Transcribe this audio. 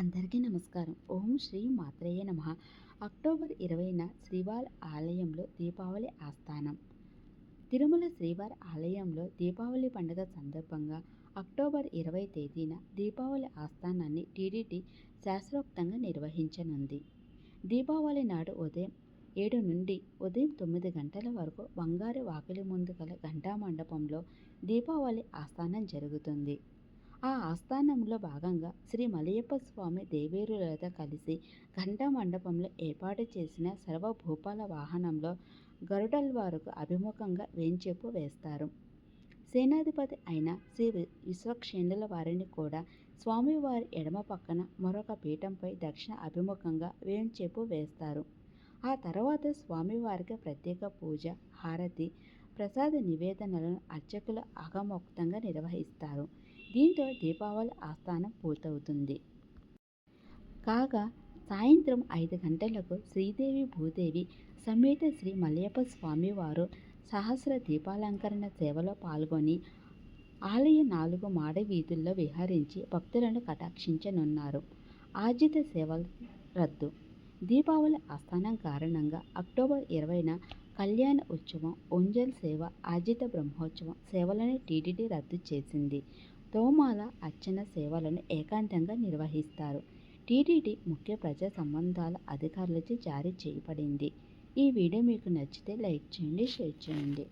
అందరికీ నమస్కారం. ఓం శ్రీ మాత్రేయ నమ. అక్టోబర్ ఇరవైన శ్రీవారి ఆలయంలో దీపావళి ఆస్థానం. తిరుమల శ్రీవారి ఆలయంలో దీపావళి పండుగ సందర్భంగా అక్టోబర్ ఇరవై తేదీన దీపావళి ఆస్థానాన్ని టీడీటీ శాస్త్రోక్తంగా నిర్వహించనుంది. దీపావళి నాడు ఉదయం ఏడు నుండి ఉదయం తొమ్మిది గంటల వరకు బంగారు వాకిలి ముందు గల ఘంటా మండపంలో దీపావళి ఆస్థానం జరుగుతుంది. ఆ ఆస్థానంలో భాగంగా శ్రీ మలయప్ప స్వామి దేవేరులతో కలిసి ఘంటా మండపంలో ఏర్పాటు చేసిన సర్వభూపాల వాహనంలో గరుడల్వారుకు అభిముఖంగా వేంచేపు వేస్తారు. సేనాధిపతి అయిన శ్రీ విశ్వక్షేణుల వారిని కూడా స్వామివారి ఎడమ పక్కన మరొక పీఠంపై దక్షిణ అభిముఖంగా వేంచేపు వేస్తారు. ఆ తర్వాత స్వామివారికి ప్రత్యేక పూజ హారతి ప్రసాద నివేదనలను అర్చకులు అగమోక్తంగా నిర్వహిస్తారు. దీంతో దీపావళి ఆస్థానం పూర్తవుతుంది. కాగా సాయంత్రం ఐదు గంటలకు శ్రీదేవి భూదేవి సమేత శ్రీ మల్లయ్యప్ప స్వామివారు సహస్ర దీపాలంకరణ సేవలో పాల్గొని ఆలయ నాలుగు మాడ వీధుల్లో విహరించి భక్తులను కటాక్షించనున్నారు. ఆర్జిత సేవలు రద్దు. దీపావళి ఆస్థానం కారణంగా అక్టోబర్ ఇరవైన కళ్యాణ ఉత్సవం ఉంజల్ సేవ ఆర్జిత బ్రహ్మోత్సవం సేవలను టీటీడీ రద్దు చేసింది. తోమాల అర్చన సేవలను ఏకాంతంగా నిర్వహిస్తారు. టీటీడీ ముఖ్య ప్రజా సంబంధాల అధికారులచే జారీ చేయబడింది. ఈ వీడియో మీకు నచ్చితే లైక్ చేయండి షేర్ చేయండి.